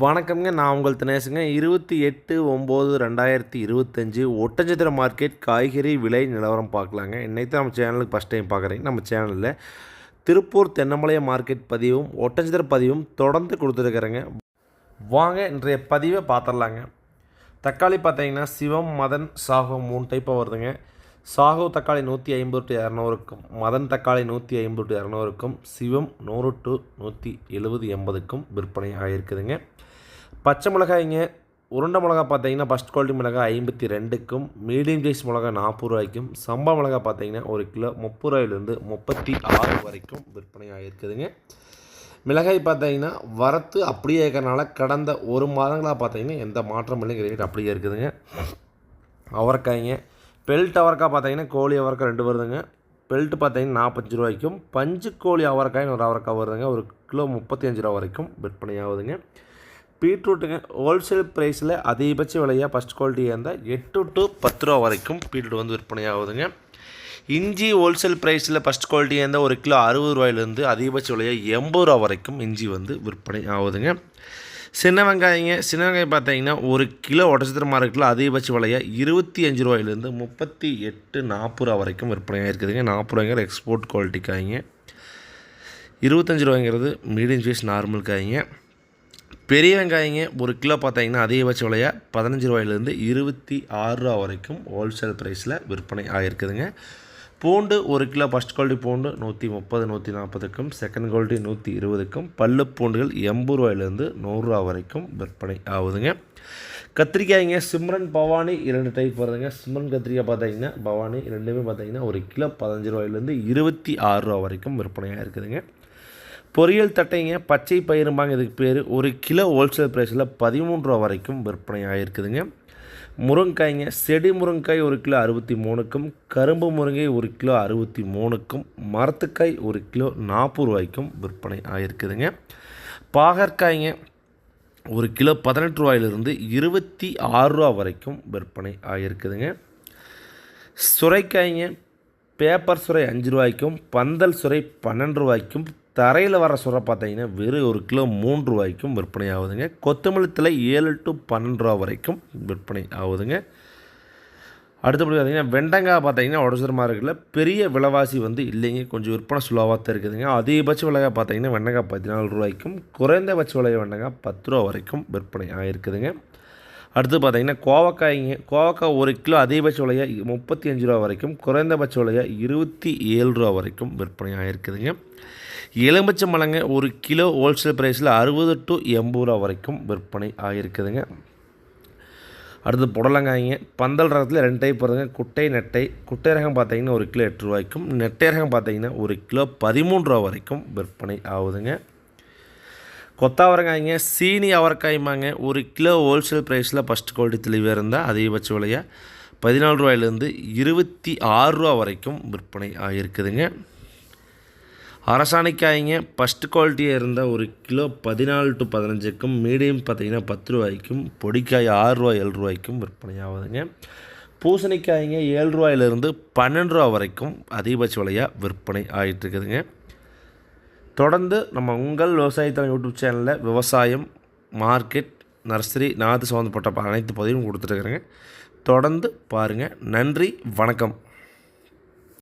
வணக்கம்ங்க நான் உங்கள் தினேசுங்க இருபத்தி எட்டு ஒம்பது ரெண்டாயிரத்தி இருபத்தஞ்சி ஒட்டஞ்சத்திர மார்க்கெட் காய்கறி விலை நிலவரம் பார்க்கலாங்க. இன்றைக்கு தான் நம்ம சேனலுக்கு ஃபஸ்ட் டைம் பார்க்குறீங்க. நம்ம சேனலில் திருப்பூர் தென்னமலைய மார்க்கெட் பதிவும் ஒட்டஞ்சத்திர பதிவும் தொடர்ந்து கொடுத்துருக்குறேங்க. வாங்க இன்றைய பதிவை பார்த்துடலாங்க. தக்காளி பார்த்தீங்கன்னா சிவம் மதன் சாகம் மூணு டைப்பாக வருதுங்க. சாகோ தக்காளி நூற்றி ஐம்பது டு இரநூறுக்கும் மதன் தக்காளி நூற்றி ஐம்பது டு இரநூறுக்கும் சிவம் நூறு டு நூற்றி எழுபது எண்பதுக்கும் விற்பனை ஆகிருக்குதுங்க பச்சை மிளகாய்ங்க உருண்டை மிளகா பார்த்தீங்கன்னா ஃபஸ்ட் குவாலிட்டி மிளகாய் ஐம்பத்தி ரெண்டுக்கும் மீடியம் சைஸ் மிளகாய் நாற்பது ரூபாய்க்கும் சம்பா மிளகாய் பார்த்தீங்கன்னா ஒரு கிலோ முப்பது ரூபாயிலேருந்து முப்பத்தி ஆறு வரைக்கும் விற்பனை ஆகியிருக்குதுங்க மிளகாய் பார்த்தீங்கன்னா வரத்து அப்படியே இருக்கிறனால கடந்த ஒரு மாதங்களாக பார்த்தீங்கன்னா எந்த மாற்றம் இல்லைங்க ரேட் அப்படியே இருக்குதுங்க. அவரைக்காய்ங்க பெல்ட் அவரக்காய் பார்த்தீங்கன்னா கோழி அவரக்காய் ரெண்டு வருதுங்க. பெல்ட் பார்த்தீங்கன்னா நாற்பத்தஞ்சு ரூபாய்க்கும் பஞ்சு கோழி அவரைக்காய்னு ஒரு அவரக்காய் வருதுங்க. ஒரு கிலோ முப்பத்தி அஞ்சு ரூபா வரைக்கும் விற்பனை ஆகுதுங்க பீட்ரூட்டுங்க ஹோல்சேல் ப்ரைஸில் அதிகபட்ச விலையாக ஃபஸ்ட் குவாலிட்டியாக இருந்தால் எட்டு டு பத்து ரூபா வரைக்கும் பீட்ரூட் வந்து விற்பனை ஆகுதுங்க இஞ்சி ஹோல்சேல் ப்ரைஸில் ஃபஸ்ட் குவாலிட்டியாக இருந்தால் ஒரு கிலோ அறுபது ரூபாயிலேருந்து அதிகபட்ச விலையாக எண்பது ரூபா வரைக்கும் இஞ்சி வந்து விற்பனை ஆகுதுங்க சின்ன வெங்காயங்க சின்ன வெங்காயம் பார்த்தீங்கன்னா ஒரு கிலோ உடச்சத்திர மார்க்கெட்டில் அதிகபட்ச விலையாக இருபத்தி அஞ்சு ரூபாயிலேருந்து முப்பத்தி எட்டு நாற்பது ரூபா வரைக்கும் விற்பனையாக இருக்குதுங்க. நாற்பது ரூபாய்ங்கிற எக்ஸ்போர்ட் குவாலிட்டி காய்ங்க. இருபத்தஞ்சி ரூபாய்ங்கிறது மீடியம் சைஸ் நார்மல் காய்ங்க. பெரிய வெங்காயங்க ஒரு கிலோ பார்த்தீங்கன்னா அதிகபட்ச விலையாக பதினஞ்சு ரூபாயிலேருந்து இருபத்தி ஆறு ரூபா வரைக்கும் ஹோல்சேல் ப்ரைஸில் விற்பனை ஆகிருக்குதுங்க பூண்டு ஒரு கிலோ ஃபஸ்ட் குவாலிட்டி பூண்டு நூற்றி முப்பது நூற்றி நாற்பதுக்கும் செகண்ட் குவாலிட்டி நூற்றி இருபதுக்கும் பல்லு பூண்டுகள் எண்பது ரூபாயிலேருந்து நூறுரூவா வரைக்கும் விற்பனை ஆகுதுங்க. கத்திரிக்காய்ங்க சிம்ரன் பவானி இரண்டு டைப் வருதுங்க. சிம்ரன் கத்திரிக்காய் பார்த்தீங்கன்னா பவானி ரெண்டுமே பார்த்தீங்கன்னா ஒரு கிலோ பதினஞ்சு ரூபாயிலேருந்து இருபத்தி ஆறு ரூபா வரைக்கும் விற்பனையாக இருக்குதுங்க. பொரியல் தட்டைங்க பச்சை பயிரும்பாங்க இதுக்கு பேர் ஒரு கிலோ ஹோல்சேல் ப்ரைஸில் பதிமூன்று ரூபா வரைக்கும் விற்பனை ஆகிருக்குதுங்க முருங்காய்ங்க செடி முருங்காய் ஒரு கிலோ அறுபத்தி மூணுக்கும் கரும்பு முருங்கை ஒரு கிலோ அறுபத்தி மூணுக்கும் மரத்துக்காய் ஒரு கிலோ நாற்பது ரூபாய்க்கும் விற்பனை ஆகிருக்குதுங்க பாகற்காய்ங்க ஒரு கிலோ பதினெட்டு ரூபாயிலிருந்து இருபத்தி ஆறு ரூபா வரைக்கும் விற்பனை ஆகிருக்குதுங்க சுரைக்காய்ங்க பேப்பர் சுரை அஞ்சு ரூபாய்க்கும் பந்தல் சுரை பன்னெண்டு ரூபாய்க்கும் தரையில் வர சுரை பார்த்தீங்கன்னா வெறும் ஒரு கிலோ மூன்று ரூபாய்க்கும் விற்பனை ஆகுதுங்க. கொத்தமல்லி தலை ஏழு டு பன்னெண்டு ரூபா வரைக்கும் விற்பனை ஆகுதுங்க. அடுத்தபடி பார்த்தீங்கன்னா வெண்டங்காய் பார்த்தீங்கன்னா உடசுற மார்க்கெட்டில் பெரிய விலைவாசி வந்து இல்லைங்க. கொஞ்சம் விற்பனை சுலவாக தான் இருக்குதுங்க. அதிகபட்ச விலையாக பார்த்தீங்கன்னா வெண்டங்காய் பதினாலு ரூபாய்க்கும் குறைந்தபட்ச விலை வெண்டங்காய் பத்து ரூபா வரைக்கும் விற்பனை ஆகிருக்குதுங்க அடுத்து பார்த்தீங்கன்னா கோவக்காய்ங்க கோவக்காய் ஒரு கிலோ அதிகபட்ச விலையாக முப்பத்தி அஞ்சு ரூபா வரைக்கும் குறைந்தபட்ச விலையாக இருபத்தி ஏழு ரூபா வரைக்கும் விற்பனை ஆகிருக்குதுங்க எலுமிச்சை மலங்க ஒரு கிலோ ஹோல்சேல் ப்ரைஸில் அறுபது டு எண்பது ரூபா வரைக்கும் விற்பனை ஆகிருக்குதுங்க அடுத்து புடலங்காய்ங்க பந்தல் ரகத்தில் ரெண்டு டைப் வருதுங்க. குட்டை நெட்டை. குட்டை ரகம் பார்த்தீங்கன்னா ஒரு கிலோ எட்டு ரூபாய்க்கும் நெட்டை ரகம் பார்த்தீங்கன்னா ஒரு கிலோ பதிமூன்று ரூபா வரைக்கும் விற்பனை ஆகுதுங்க. கொத்தாவரங்காய்ங்க சீனி அவரைக்காய்மாங்க ஒரு கிலோ ஹோல்சேல் ப்ரைஸில் ஃபஸ்ட் குவாலிட்டி தெளிவாக இருந்தால் அதிகபட்ச விலையாக பதினாலு ரூபாயிலேருந்து இருபத்தி ஆறு ரூபா வரைக்கும் விற்பனை ஆகிருக்குதுங்க அரசாணிக்காய்ங்க ஃபஸ்ட் குவாலிட்டியாக இருந்தால் ஒரு கிலோ பதினாலு டு பதினஞ்சுக்கும் மீடியம் பார்த்தீங்கன்னா பத்து ரூபாய்க்கும் பொடிக்காய் ஆறு ரூபா ஏழு ரூபாய்க்கும் விற்பனை ஆகுதுங்க. பூசணிக்காய்ங்க ஏழு ரூபாயிலிருந்து பன்னெண்டு ரூபா வரைக்கும் அதிகபட்ச விலையாக விற்பனை ஆகிட்டுருக்குதுங்க தொடர்ந்து நம்ம உங்கள் விவசாயத்தலம் யூடியூப் சேனலில் விவசாயம் மார்க்கெட் நர்சரி நாற்று சம்மந்தப்பட்ட அனைத்து பதிவும் கொடுத்துருக்குறேங்க தொடர்ந்து பாருங்கள் நன்றி வணக்கம்.